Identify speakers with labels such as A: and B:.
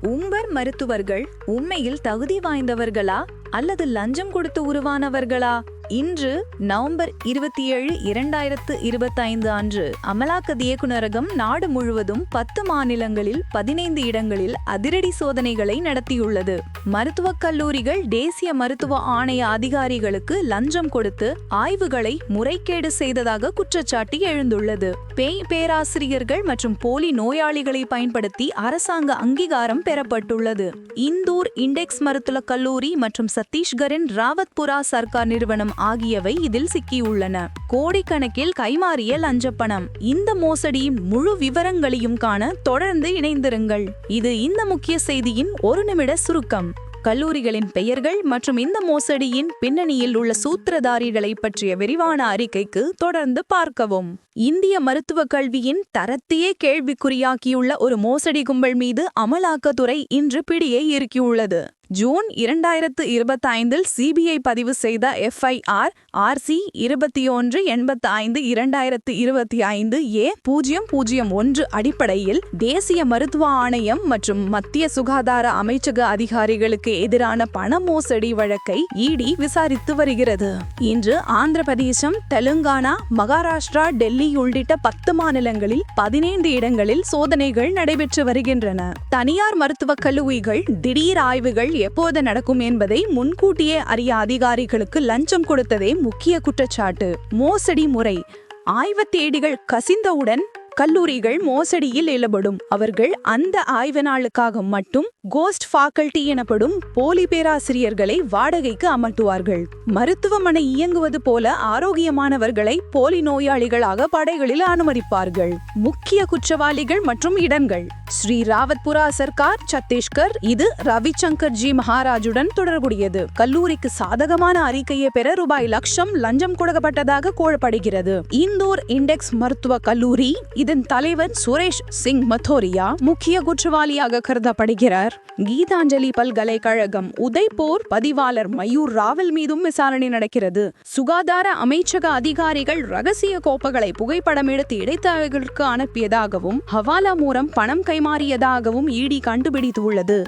A: உம்பர் மருத்துவர்கள் உண்மையில் தகுதி வாய்ந்தவர்களா அல்லது லஞ்சம் கொடுத்து உருவானவர்களா? இன்று நவம்பர் இருபத்தி ஏழு இரண்டாயிரத்து இருபத்தைந்து அன்று அமலாக்க இயக்குநரகம் நாடு முழுவதும் பத்து மாநிலங்களில் பதினைந்து இடங்களில் அதிரடி சோதனைகளை நடத்தியுள்ளது. மருத்துவக் கல்லூரிகள் தேசிய மருத்துவ ஆணைய அதிகாரிகளுக்கு லஞ்சம் கொடுத்து ஆய்வுகளை முறைகேடு செய்ததாக குற்றச்சாட்டு எழுந்துள்ளது. பேய் பேராசிரியர்கள் மற்றும் போலி நோயாளிகளை பயன்படுத்தி அரசாங்க அங்கீகாரம் பெறப்பட்டுள்ளது. இந்தூர் இண்டெக்ஸ் மருத்துவக் கல்லூரி மற்றும் சத்தீஸ்கரின் ராவத்புரா சர்க்கார் நிறுவனம் ஆகியவை இதில் சிக்கியுள்ளன. கோடிக்கணக்கில் கைமாறிய லஞ்சப்பணம். இந்த மோசடியின் முழு விவரங்களையும் காண தொடர்ந்து இணைந்திருங்கள். இது இந்த முக்கிய செய்தியின் ஒரு நிமிட சுருக்கம். கல்லூரிகளின் பெயர்கள் மற்றும் இந்த மோசடியின் பின்னணியில் உள்ள சூத்திரதாரிகளை பற்றிய விரிவான அறிக்கைக்கு தொடர்ந்து பார்க்கவும். இந்திய மருத்துவக் கல்வியின் தரத்தையே கேள்விக்குறியாக்கியுள்ள ஒரு மோசடி கும்பல் மீது அமலாக்கத்துறை இன்று பிடியை இறுக்கியுள்ளது. ஜூன் இரண்டாயிரத்து இருபத்தைந்தில் சிபிஐ பதிவு செய்த எஃப்ஐஆர் ஆர்சி இருபத்தி ஒன்று எண்பத்தி ஐந்து இரண்டாயிரத்து இருபத்தி ஐந்து ஏ பூஜ்ஜியம் பூஜ்ஜியம் ஒன்று அடிப்படையில் தேசிய மருத்துவ ஆணையம் மற்றும் மத்திய சுகாதார அமைச்சக அதிகாரிகளுக்கு எதிரான பண மோசடி வழக்கை இடி விசாரித்து வருகிறது. இன்று ஆந்திர பிரதேசம் தெலுங்கானா மகாராஷ்டிரா டெல்லி உள்ளிட்ட பத்து மாநிலங்களில் பதினைந்து இடங்களில் சோதனைகள் நடைபெற்று வருகின்றன. தனியார் மருத்துவக் கல்லூரிகள் திடீர் ஆய்வுகள் எப்போது நடக்கும் என்பதை முன்கூட்டியே அறிய அதிகாரிகளுக்கு லஞ்சம் கொடுத்ததே முக்கிய குற்றச்சாட்டு. மோசடி முறை. ஆய்வத்தேடிகள் கசிந்தவுடன் கல்லூரிகள் மோசடியில் ஈடுபடும் அவர்கள் அந்த ஆய்வு நாளுக்காக மட்டும் கோஸ்ட் ஃபாக்கல்டி எனப்படும் போலி பேராசிரியர்களை வாடகைக்கு அமர்த்துவார்கள். மருத்துவமனை இயங்குவது போல ஆரோக்கியமானவர்களை போலி நோயாளிகளாக படைகளில் அனுமதிப்பார்கள். முக்கிய குற்றவாளிகள் மற்றும் இடங்கள். ஸ்ரீ ராவத்புரா சர்க்கார் சத்தீஸ்கர் இது ரவிசங்கர் ஜி மகாராஜுடன் தொடர்புடையது. கல்லூரிக்கு சாதகமான அறிக்கையை பெற ரூபாய் லட்சம் லஞ்சம் கொடுக்கப்பட்டதாக கூறப்படுகிறது. இந்தூர் இண்டெக்ஸ் மருத்துவ கல்லூரி இதன் தலைவர் சுரேஷ் சிங் மத்தோரியா முக்கிய குற்றவாளியாக கருதப்படுகிறார். கீதாஞ்சலி பல்கலைக்கழகம் உதய்பூர் பதிவாளர் மயூர் ராவல் மீதும் விசாரணை நடக்கிறது. சுகாதார அமைச்சக அதிகாரிகள் ரகசிய கோப்புகளை புகைப்படம் எடுத்து இடைத்தரகர்களுக்கு அனுப்பியதாகவும் ஹவாலா மூலம் பணம் கைமாறியதாகவும் இடி கண்டுபிடித்துள்ளது.